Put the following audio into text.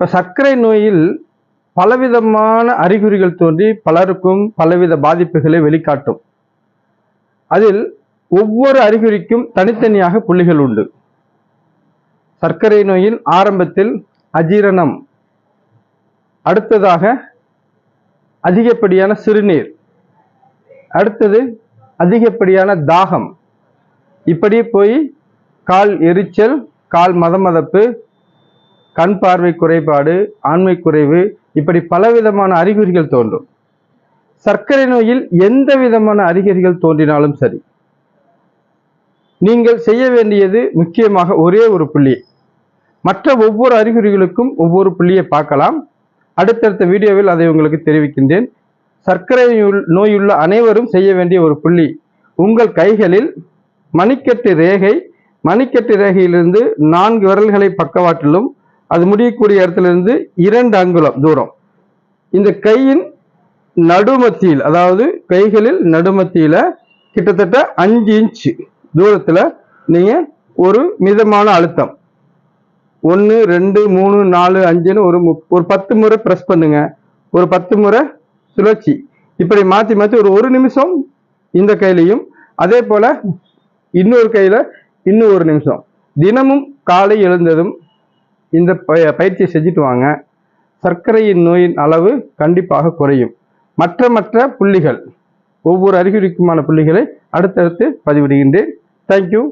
இப்போ சர்க்கரை நோயில் பலவிதமான அறிகுறிகள் தோன்றி பலருக்கும் பலவித பாதிப்புகளை வெளிக்காட்டும். அதில் ஒவ்வொரு அறிகுறிக்கும் தனித்தனியாக புள்ளிகள் உண்டு. சர்க்கரை நோயின் ஆரம்பத்தில் அஜீரணம் அடுத்ததாக அதிகப்படியான சிறுநீர் அடுத்தது அதிகப்படியான தாகம். இப்படி போய் கால் எரிச்சல் கால் மதமதப்பு கண் பார்வை குறைபாடு ஆண்மை குறைவு இப்படி பலவிதமான அறிகுறிகள் தோன்றும். சர்க்கரை நோயில் எந்த விதமான அறிகுறிகள் தோன்றினாலும் சரி நீங்கள் செய்ய வேண்டியது முக்கியமாக ஒரே ஒரு புள்ளி. மற்ற ஒவ்வொரு அறிகுறிகளுக்கும் ஒவ்வொரு புள்ளியை பார்க்கலாம். அடுத்தடுத்த வீடியோவில் அதை உங்களுக்கு தெரிவிக்கின்றேன். சர்க்கரை நோயுள்ள அனைவரும் செய்ய வேண்டிய ஒரு புள்ளி உங்கள் கைகளில் மணிக்கட்டு ரேகை மணிக்கட்டு ரேகையிலிருந்து நான்கு விரல்களை பக்கவாட்டிலும் அது முடியக்கூடிய இடத்திலிருந்து இரண்டு அங்குலம் தூரம். இந்த கையின் நடுமத்தியில் அதாவது கைகளில் நடுமத்தியில கிட்டத்தட்ட அஞ்சு இன்ச்சு தூரத்துல நீங்க ஒரு மிதமான அழுத்தம். ஒன்று ரெண்டு மூணு நாலு அஞ்சுன்னு ஒரு மு- ஒரு பத்து முறை ப்ரெஸ் பண்ணுங்க. ஒரு பத்து முறை சுழற்சி. இப்படி மாற்றி மாற்றி ஒரு ஒரு நிமிஷம் இந்த கையிலையும் அதே போல் இன்னொரு கையில் இன்னும் ஒரு நிமிஷம். தினமும் காலை எழுந்ததும் இந்த பயிற்சியை செஞ்சுட்டு வாங்க. சர்க்கரையின் நோயின் அளவு கண்டிப்பாக குறையும். மற்ற மற்ற புள்ளிகள் ஒவ்வொரு அறிகுறிக்குமான புள்ளிகளை அடுத்தடுத்து பதிவிடுகின்றேன். தேங்க்யூ